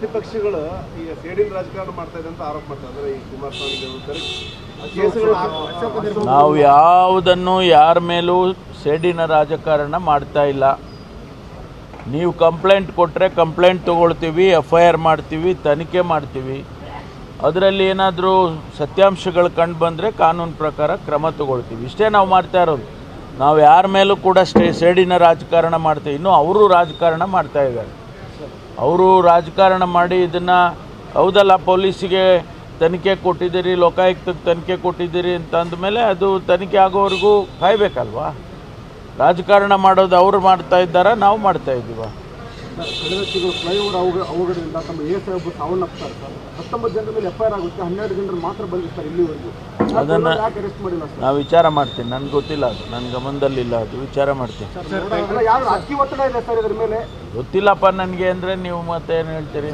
ಪ್ರತಿಪಕ್ಷಗಳು ಈಗ ಸೇಡಿನ ರಾಜಕಾರಣ ಮಾಡ್ತಾ ಇದೆ ಅಂತ ಆರೋಪ ಮಾಡ್ತಾ ಇದ್ದಾರೆ. ಈ ಕುಮಾರಸ್ವಾಮಿ ನಾವು ಯಾವುದನ್ನು ಯಾರ ಮೇಲೂ ಸೇಡಿನ ರಾಜಕಾರಣ ಮಾಡ್ತಾ ಇಲ್ಲ. ನೀವು ಕಂಪ್ಲೇಂಟ್ ಕೊಟ್ಟರೆ ಕಂಪ್ಲೇಂಟ್ ತೊಗೊಳ್ತೀವಿ ಎಫ್ ಐ ಆರ್ ಮಾಡ್ತೀವಿ ತನಿಖೆ ಮಾಡ್ತೀವಿ. ಅದರಲ್ಲಿ ಏನಾದರೂ ಸತ್ಯಾಂಶಗಳು ಕಂಡು ಬಂದರೆ ಕಾನೂನು ಪ್ರಕಾರ ಕ್ರಮ ತೊಗೊಳ್ತೀವಿ. ಇಷ್ಟೇ ನಾವು ಮಾಡ್ತಾ ಇರೋದು. ನಾವು ಯಾರ ಮೇಲೂ ಕೂಡ ಸ್ಟೇ ಸೇಡಿನ ರಾಜಕಾರಣ ಮಾಡ್ತೀವಿ ಇನ್ನೂ ಅವರು ರಾಜಕಾರಣ ಮಾಡ್ತಾ ಇದ್ದಾರೆ. ಅವರು ರಾಜಕಾರಣ ಮಾಡಿ ಇದನ್ನು ಹೌದಲ್ಲ ಪೊಲೀಸಿಗೆ ತನಿಖೆ ಕೊಟ್ಟಿದ್ದೀರಿ ಲೋಕಾಯುಕ್ತಕ್ಕೆ ತನಿಖೆ ಕೊಟ್ಟಿದ್ದೀರಿ ಅಂತ ಅಂದಮೇಲೆ ಅದು ತನಿಖೆ ಆಗೋವರೆಗೂ ಕಾಯಬೇಕಲ್ವಾ? ರಾಜಕಾರಣ ಮಾಡೋದು ಅವರು ಮಾಡ್ತಾ ಇದ್ದಾರಾ ನಾವು ಮಾಡ್ತಾ ಇದ್ದೀವ? ಅದನ್ನು ತಿಂಗಳು ಫ್ಲೈಓವರ್ ಅವಘ ಅವಘಡದಿಂದ ತಮ್ಮ ಎ ಎಸ್ ಒಬ್ಬರು ಸಾವನ್ನಪ್ತಾರೆ ಸರ್. ಹತ್ತೊಂಬತ್ತು ಜನರ ಮೇಲೆ ಎಫ್ ಐ ಆರ್ ಆಗುತ್ತೆ ಹನ್ನೆರಡು ಜನರು ಮಾತ್ರ ಬಂದಿರ್ತಾರೆ ಇಲ್ಲಿವರೆಗೂ. ಅದನ್ನ- ಯಾಕೆ ಅರೆಸ್ಟ್ ಮಾಡಿಲ್ಲ ಸರ್? ನಾವು ವಿಚಾರ ಮಾಡ್ತೀನಿ ನನಗೆ ಗೊತ್ತಿಲ್ಲ ಅದು ನನ್ನ ಗಮನದಲ್ಲಿಲ್ಲ ಅದು ವಿಚಾರ ಮಾಡ್ತೀನಿ. ಅಲ್ಲ, ಯಾರು ರಾಜಕೀಯ ಒತ್ತಡ ಇದೆ ಸರ್ ಇದ್ರ ಮೇಲೆ. ಗೊತ್ತಿಲ್ಲಪ್ಪ ನನಗೆ ಅಂದರೆ ನೀವು ಮತ್ತೆ ಏನು ಹೇಳ್ತೀರಿ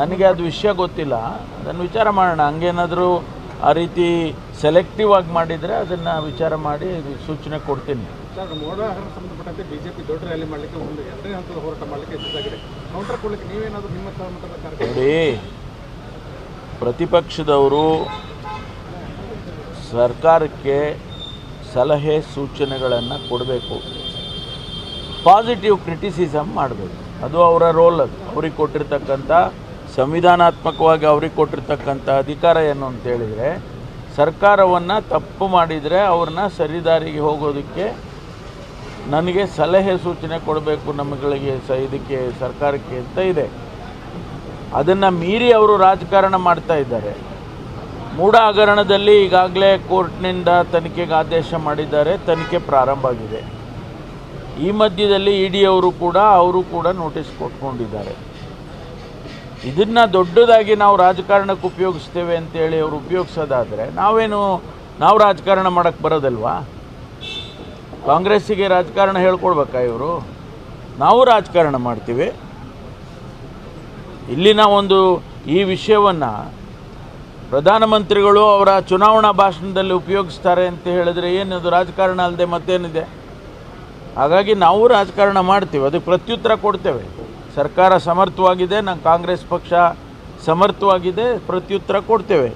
ನನಗೆ ಅದು ವಿಷಯ ಗೊತ್ತಿಲ್ಲ. ಅದನ್ನು ವಿಚಾರ ಮಾಡೋಣ. ಹಂಗೇನಾದರೂ ಆ ರೀತಿ ಸೆಲೆಕ್ಟಿವ್ ಆಗಿ ಮಾಡಿದರೆ ಅದನ್ನು ವಿಚಾರ ಮಾಡಿ ಸೂಚನೆ ಕೊಡ್ತೀನಿ. ಸರ್ ಮೋಡ ಹಗರಣ ಸಂಬಂಧಪಟ್ಟಂತೆ ಬಿಜೆಪಿ ದೊಡ್ಡ ರ್ಯಾಲಿ ಮಾಡಲಿಕ್ಕೆ ಒಂದು ಎರಡನೇ ಹಂತದ ಹೋರಾಟ ಮಾಡಲಿಕ್ಕೆ ಸಿದ್ಧಾಗಿದೆ ಕೌಂಟರ್ ಕೊಡಲಿಕ್ಕೆ ನೀವೇನಾದರೂ ನಿಮ್ಮ ಮಟ್ಟದ ಕಾರ್ಯಕ್ರಮ ನೋಡಿ ಪ್ರತಿಪಕ್ಷದವರು ಸರ್ಕಾರಕ್ಕೆ ಸಲಹೆ ಸೂಚನೆಗಳನ್ನು ಕೊಡಬೇಕು. ಪಾಸಿಟಿವ್ ಕ್ರಿಟಿಸಿಸಮ್ ಮಾಡಬೇಕು. ಅದು ಅವರ ರೋಲ್ ಅದು. ಅವ್ರಿಗೆ ಕೊಟ್ಟಿರ್ತಕ್ಕಂಥ, ಸಂವಿಧಾನಾತ್ಮಕವಾಗಿ ಅವ್ರಿಗೆ ಕೊಟ್ಟಿರ್ತಕ್ಕಂಥ ಅಧಿಕಾರ ಏನು ಅಂತ ಹೇಳಿದರೆ, ಸರ್ಕಾರವನ್ನು ತಪ್ಪು ಮಾಡಿದರೆ ಅವ್ರನ್ನ ಸರಿದಾರಿಗೆ ಹೋಗೋದಕ್ಕೆ ನನಗೆ ಸಲಹೆ ಸೂಚನೆ ಕೊಡಬೇಕು ನಮ್ಮಗಳಿಗೆ ಸ, ಇದಕ್ಕೆ ಸರ್ಕಾರಕ್ಕೆ ಅಂತ ಇದೆ. ಅದನ್ನು ಮೀರಿ ಅವರು ರಾಜಕಾರಣ ಮಾಡ್ತಾ ಇದ್ದಾರೆ. ಮೂಢ ಹಗರಣದಲ್ಲಿ ಈಗಾಗಲೇ ಕೋರ್ಟ್ನಿಂದ ತನಿಖೆಗೆ ಆದೇಶ ಮಾಡಿದ್ದಾರೆ. ತನಿಖೆ ಪ್ರಾರಂಭ ಆಗಿದೆ. ಈ ಮಧ್ಯದಲ್ಲಿ ಇ ಅವರು ಕೂಡ ಅವರು ಕೂಡ ನೋಟಿಸ್ ಕೊಟ್ಕೊಂಡಿದ್ದಾರೆ. ಇದನ್ನು ದೊಡ್ಡದಾಗಿ ನಾವು ರಾಜಕಾರಣಕ್ಕೆ ಉಪಯೋಗಿಸ್ತೇವೆ ಅಂತೇಳಿ ಅವರು ಉಪಯೋಗಿಸೋದಾದರೆ, ನಾವೇನು, ನಾವು ರಾಜಕಾರಣ ಮಾಡೋಕ್ಕೆ ಬರೋದಲ್ವಾ? ಕಾಂಗ್ರೆಸ್ಸಿಗೆ ರಾಜಕಾರಣ ಹೇಳ್ಕೊಡ್ಬೇಕಾ ಇವರು? ನಾವು ರಾಜಕಾರಣ ಮಾಡ್ತೀವಿ. ಇಲ್ಲಿನ ಒಂದು ಈ ವಿಷಯವನ್ನು ಪ್ರಧಾನಮಂತ್ರಿಗಳು ಅವರ ಚುನಾವಣಾ ಭಾಷಣದಲ್ಲಿ ಉಪಯೋಗಿಸ್ತಾರೆ ಅಂತ ಹೇಳಿದ್ರೆ ಏನದು, ರಾಜಕಾರಣ ಅಲ್ಲದೆ ಮತ್ತೇನಿದೆ? ಹಾಗಾಗಿ ನಾವು ರಾಜಕಾರಣ ಮಾಡ್ತೀವಿ, ಅದಕ್ಕೆ ಪ್ರತ್ಯುತ್ತರ ಕೊಡ್ತೇವೆ. ಸರ್ಕಾರ ಸಮರ್ಥವಾಗಿದೆ, ನಮ್ಮ ಕಾಂಗ್ರೆಸ್ ಪಕ್ಷ ಸಮರ್ಥವಾಗಿದೆ, ಪ್ರತ್ಯುತ್ತರ ಕೊಡ್ತೇವೆ.